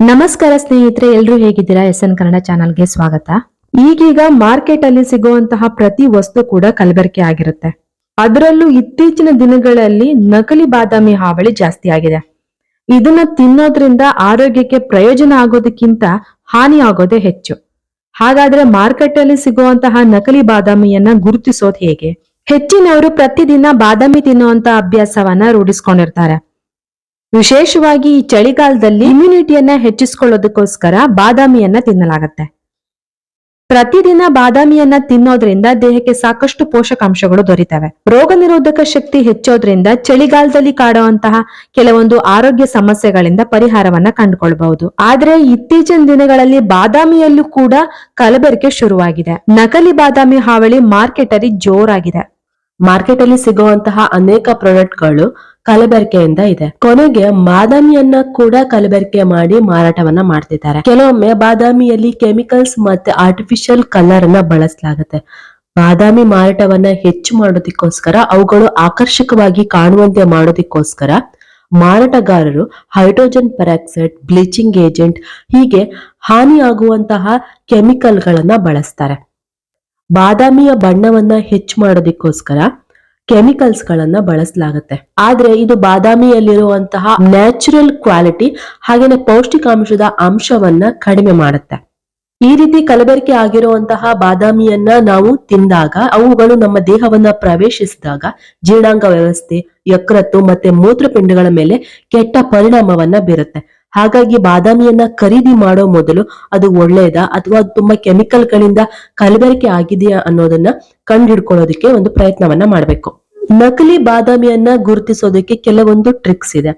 ನಮಸ್ಕಾರ ಸ್ನೇಹಿತರೆ, ಎಲ್ರು ಹೇಗಿದ್ದೀರಾ? ಎಸ್ ಎನ್ ಕನ್ನಡ ಚಾನಲ್ಗೆ ಸ್ವಾಗತ. ಈಗೀಗ ಮಾರ್ಕೆಟ್ ಅಲ್ಲಿ ಸಿಗುವಂತಹ ಪ್ರತಿ ವಸ್ತು ಕೂಡ ಕಲಬೆರಕೆ ಆಗಿರುತ್ತೆ. ಅದರಲ್ಲೂ ಇತ್ತೀಚಿನ ದಿನಗಳಲ್ಲಿ ನಕಲಿ ಬಾದಾಮಿ ಹಾವಳಿ ಜಾಸ್ತಿ ಆಗಿದೆ. ಇದನ್ನ ತಿನ್ನೋದ್ರಿಂದ ಆರೋಗ್ಯಕ್ಕೆ ಪ್ರಯೋಜನ ಆಗೋದಕ್ಕಿಂತ ಹಾನಿ ಆಗೋದೇ ಹೆಚ್ಚು. ಹಾಗಾದ್ರೆ ಮಾರ್ಕೆಟ್ ಅಲ್ಲಿ ಸಿಗುವಂತಹ ನಕಲಿ ಬಾದಾಮಿಯನ್ನ ಗುರುತಿಸೋದು ಹೇಗೆ? ಹೆಚ್ಚಿನವರು ಪ್ರತಿದಿನ ಬಾದಾಮಿ ತಿನ್ನುವಂತ ಅಭ್ಯಾಸವನ್ನ ರೂಢಿಸ್ಕೊಂಡಿರ್ತಾರೆ. ವಿಶೇಷವಾಗಿ ಈ ಚಳಿಗಾಲದಲ್ಲಿ ಇಮ್ಯುನಿಟಿಯನ್ನ ಹೆಚ್ಚಿಸ್ಕೊಳ್ಳೋದಕ್ಕೋಸ್ಕರ ಬಾದಾಮಿಯನ್ನ ತಿನ್ನಲಾಗತ್ತೆ. ಪ್ರತಿದಿನ ಬಾದಾಮಿಯನ್ನ ತಿನ್ನೋದ್ರಿಂದ ದೇಹಕ್ಕೆ ಸಾಕಷ್ಟು ಪೋಷಕಾಂಶಗಳು ದೊರೀತವೆ. ರೋಗ ನಿರೋಧಕ ಶಕ್ತಿ ಹೆಚ್ಚೋದ್ರಿಂದ ಚಳಿಗಾಲದಲ್ಲಿ ಕಾಡುವಂತಹ ಕೆಲವೊಂದು ಆರೋಗ್ಯ ಸಮಸ್ಯೆಗಳಿಂದ ಪರಿಹಾರವನ್ನ ಕಂಡುಕೊಳ್ಬಹುದು. ಆದ್ರೆ ಇತ್ತೀಚಿನ ದಿನಗಳಲ್ಲಿ ಬಾದಾಮಿಯಲ್ಲೂ ಕೂಡ ಕಲಬೆರಕೆ ಶುರುವಾಗಿದೆ. ನಕಲಿ ಬಾದಾಮಿ ಹಾವಳಿ ಮಾರ್ಕೆಟ್ ಅಲ್ಲಿ ಜೋರಾಗಿದೆ. ಮಾರ್ಕೆಟ್ ಅಲ್ಲಿ ಸಿಗುವಂತಹ ಅನೇಕ ಪ್ರಾಡಕ್ಟ್ಗಳು ಕಲಬೆರಕೆಯಿಂದ ಇದೆ. ಕೊನೆಗೆ ಬಾದಾಮಿಯನ್ನ ಕೂಡ ಕಲಬೆರಕೆ ಮಾಡಿ ಮಾರಾಟವನ್ನ ಮಾಡ್ತಿದ್ದಾರೆ. ಕೆಲವೊಮ್ಮೆ ಬಾದಾಮಿಯಲ್ಲಿ ಕೆಮಿಕಲ್ಸ್ ಮತ್ತೆ ಆರ್ಟಿಫಿಷಿಯಲ್ ಕಲರ್ ಅನ್ನ ಬಳಸಲಾಗುತ್ತೆ. ಬಾದಾಮಿ ಮಾರಾಟವನ್ನ ಹೆಚ್ಚು ಮಾಡೋದಕ್ಕೋಸ್ಕರ, ಅವುಗಳು ಆಕರ್ಷಕವಾಗಿ ಕಾಣುವಂತೆ ಮಾಡೋದಿಕ್ಕೋಸ್ಕರ ಮಾರಾಟಗಾರರು ಹೈಡ್ರೋಜನ್ ಪೆರಾಕ್ಸೈಡ್, ಬ್ಲೀಚಿಂಗ್ ಏಜೆಂಟ್ ಹೀಗೆ ಹಾನಿಯಾಗುವಂತಹ ಕೆಮಿಕಲ್ಗಳನ್ನ ಬಳಸ್ತಾರೆ. ಬಾದಾಮಿಯ ಬಣ್ಣವನ್ನ ಹೆಚ್ಚು ಮಾಡೋದಕ್ಕೋಸ್ಕರ ಕೆಮಿಕಲ್ಸ್ ಗಳನ್ನ ಬಳಸಲಾಗುತ್ತೆ. ಆದ್ರೆ ಇದು ಬಾದಾಮಿಯಲ್ಲಿರುವಂತಹ ನ್ಯಾಚುರಲ್ ಕ್ವಾಲಿಟಿ ಹಾಗೇನೆ ಪೌಷ್ಟಿಕಾಂಶದ ಅಂಶವನ್ನ ಕಡಿಮೆ ಮಾಡುತ್ತೆ. ಈ ರೀತಿ ಕಲಬೆರಕೆ ಆಗಿರುವಂತಹ ಬಾದಾಮಿಯನ್ನ ನಾವು ತಿಂದಾಗ ಅವುಗಳು ನಮ್ಮ ದೇಹವನ್ನ ಪ್ರವೇಶಿಸಿದಾಗ ಜೀರ್ಣಾಂಗ ವ್ಯವಸ್ಥೆ, ಯಕೃತ್ತು ಮತ್ತೆ ಮೂತ್ರಪಿಂಡಗಳ ಮೇಲೆ ಕೆಟ್ಟ ಪರಿಣಾಮವನ್ನ ಬೀರುತ್ತೆ. ಹಾಗಾಗಿ ಬಾದಾಮಿಯನ್ನ ಖರೀದಿ ಮಾಡೋ ಮೊದಲು ಅದು ಒಳ್ಳೆಯದಾ ಅಥವಾ ತುಂಬಾ ಕೆಮಿಕಲ್ ಗಳಿಂದ ಕಲಬೆರಕೆ ಆಗಿದೆಯಾ ಅನ್ನೋದನ್ನ ಕಂಡುಹಿಡ್ಕೊಳ್ಳೋದಕ್ಕೆ ಒಂದು ಪ್ರಯತ್ನವನ್ನ ಮಾಡಬೇಕು. ನಕಲಿ ಬಾದಾಮಿಯನ್ನ ಗುರುತಿಸೋದಕ್ಕೆ ಕೆಲವೊಂದು ಟ್ರಿಕ್ಸ್ ಇದೆ.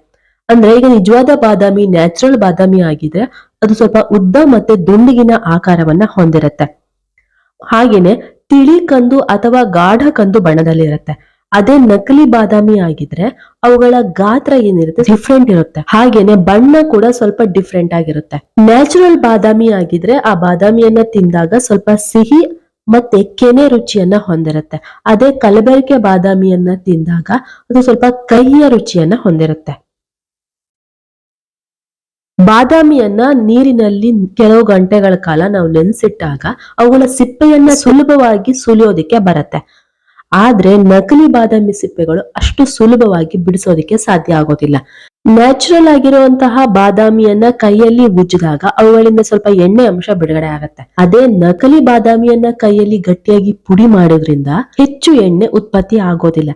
ಅಂದ್ರೆ ಈಗ ನಿಜವಾದ ಬಾದಾಮಿ ನ್ಯಾಚುರಲ್ ಬಾದಾಮಿ ಆಗಿದ್ರೆ ಅದು ಸ್ವಲ್ಪ ಉದ್ದ ಮತ್ತೆ ದುಂಡಿಗಿನ ಆಕಾರವನ್ನ ಹೊಂದಿರುತ್ತೆ. ಹಾಗೇನೆ ತಿಳಿ ಕಂದು ಅಥವಾ ಗಾಢ ಕಂದು ಬಣ್ಣದಲ್ಲಿರುತ್ತೆ. ಅದೇ ನಕಲಿ ಬಾದಾಮಿ ಆಗಿದ್ರೆ ಅವುಗಳ ಗಾತ್ರ ಏನಿರುತ್ತೆ? ಡಿಫ್ರೆಂಟ್ ಇರುತ್ತೆ. ಹಾಗೇನೆ ಬಣ್ಣ ಕೂಡ ಸ್ವಲ್ಪ ಡಿಫ್ರೆಂಟ್ ಆಗಿರುತ್ತೆ. ನ್ಯಾಚುರಲ್ ಬಾದಾಮಿ ಆಗಿದ್ರೆ ಆ ಬಾದಾಮಿಯನ್ನ ತಿಂದಾಗ ಸ್ವಲ್ಪ ಸಿಹಿ ಮತ್ತೆ ಕೆನೆ ರುಚಿಯನ್ನ ಹೊಂದಿರುತ್ತೆ. ಅದೇ ಕಲಬೆರಕೆ ಬಾದಾಮಿಯನ್ನ ತಿಂದಾಗ ಅದು ಸ್ವಲ್ಪ ಕಹಿಯ ರುಚಿಯನ್ನ ಹೊಂದಿರುತ್ತೆ. ಬಾದಾಮಿಯನ್ನ ನೀರಿನಲ್ಲಿ ಕೆಲವು ಗಂಟೆಗಳ ಕಾಲ ನಾವು ನೆನೆಸಿಟ್ಟಾಗ ಅವುಗಳ ಸಿಪ್ಪೆಯನ್ನ ಸುಲಭವಾಗಿ ಸುಲಿಯೋದಿಕ್ಕೆ ಬರುತ್ತೆ. ಆದ್ರೆ ನಕಲಿ ಬಾದಾಮಿ ಸಿಪ್ಪೆಗಳು ಅಷ್ಟು ಸುಲಭವಾಗಿ ಬಿಡಿಸೋದಿಕ್ಕೆ ಸಾಧ್ಯ ಆಗೋದಿಲ್ಲ. ನ್ಯಾಚುರಲ್ ಆಗಿರುವಂತಹ ಬಾದಾಮಿಯನ್ನ ಕೈಯಲ್ಲಿ ಉಜ್ಜಿದಾಗ ಅವುಗಳಿಂದ ಸ್ವಲ್ಪ ಎಣ್ಣೆ ಅಂಶ ಬಿಡುಗಡೆ ಆಗತ್ತೆ. ಅದೇ ನಕಲಿ ಬಾದಾಮಿಯನ್ನ ಕೈಯಲ್ಲಿ ಗಟ್ಟಿಯಾಗಿ ಪುಡಿ ಮಾಡೋದ್ರಿಂದ ಹೆಚ್ಚು ಎಣ್ಣೆ ಉತ್ಪತ್ತಿ ಆಗೋದಿಲ್ಲ.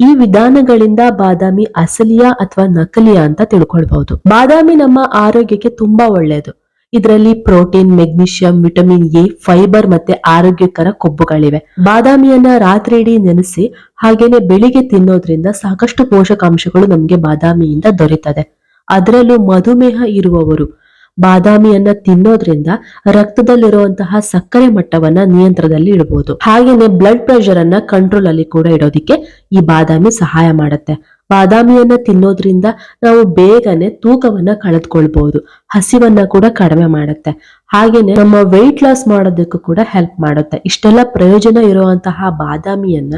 ಈ ವಿಧಾನಗಳಿಂದ ಬಾದಾಮಿ ಅಸಲಿಯ ಅಥವಾ ನಕಲಿಯ ಅಂತ ತಿಳ್ಕೊಳ್ಬಹುದು. ಬಾದಾಮಿ ನಮ್ಮ ಆರೋಗ್ಯಕ್ಕೆ ತುಂಬಾ ಒಳ್ಳೆಯದು ಇದರಲ್ಲಿ protein, magnesium, vitamin A, fibre ಮತ್ತೆ ಆರೋಗ್ಯಕರ ಕೊಬ್ಬುಗಳಿವೆ. ಬಾದಾಮಿಯನ್ನ ರಾತ್ರಿ ನೆನೆಸಿ ಹಾಗೇನೆ ಬೆಳಿಗ್ಗೆ ತಿನ್ನೋದ್ರಿಂದ ಸಾಕಷ್ಟು ಪೋಷಕಾಂಶಗಳು ನಮ್ಗೆ ಬಾದಾಮಿಯಿಂದ ದೊರೀತದೆ. ಅದರಲ್ಲೂ ಮಧುಮೇಹ ಇರುವವರು ಬಾದಾಮಿಯನ್ನ ತಿನ್ನೋದ್ರಿಂದ ರಕ್ತದಲ್ಲಿರುವಂತಹ ಸಕ್ಕರೆ ಮಟ್ಟವನ್ನ ನಿಯಂತ್ರಣದಲ್ಲಿ ಇಡಬಹುದು ಹಾಗೇನೆ ಬ್ಲಡ್ ಪ್ರೆಷರ್ ಅನ್ನ ಕಂಟ್ರೋಲ್ ಅಲ್ಲಿ ಕೂಡ ಇಡೋದಿಕ್ಕೆ ಈ ಬಾದಾಮಿ ಸಹಾಯ ಮಾಡುತ್ತೆ. ಬಾದಾಮಿಯನ್ನ ತಿನ್ನೋದ್ರಿಂದ ನಾವು ಬೇಗನೆ ತೂಕವನ್ನ ಕಳೆದುಕೊಳ್ಬಹುದು ಹಸಿವನ್ನ ಕೂಡ ಕಡಿಮೆ ಮಾಡುತ್ತೆ. ಹಾಗೇನೆ ನಮ್ಮ ವೆಯ್ಟ್ ಲಾಸ್ ಮಾಡೋದಕ್ಕೂ ಕೂಡ ಹೆಲ್ಪ್ ಮಾಡುತ್ತೆ. ಇಷ್ಟೆಲ್ಲ ಪ್ರಯೋಜನ ಇರುವಂತಹ ಬಾದಾಮಿಯನ್ನ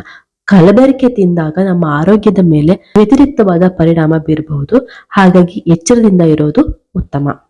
ಕಲಬೆರಕೆ ತಿಂದಾಗ ನಮ್ಮ ಆರೋಗ್ಯದ ಮೇಲೆ ವ್ಯತಿರಿಕ್ತವಾದ ಪರಿಣಾಮ ಬೀರಬಹುದು. ಹಾಗಾಗಿ ಎಚ್ಚರದಿಂದ ಇರೋದು ಉತ್ತಮ.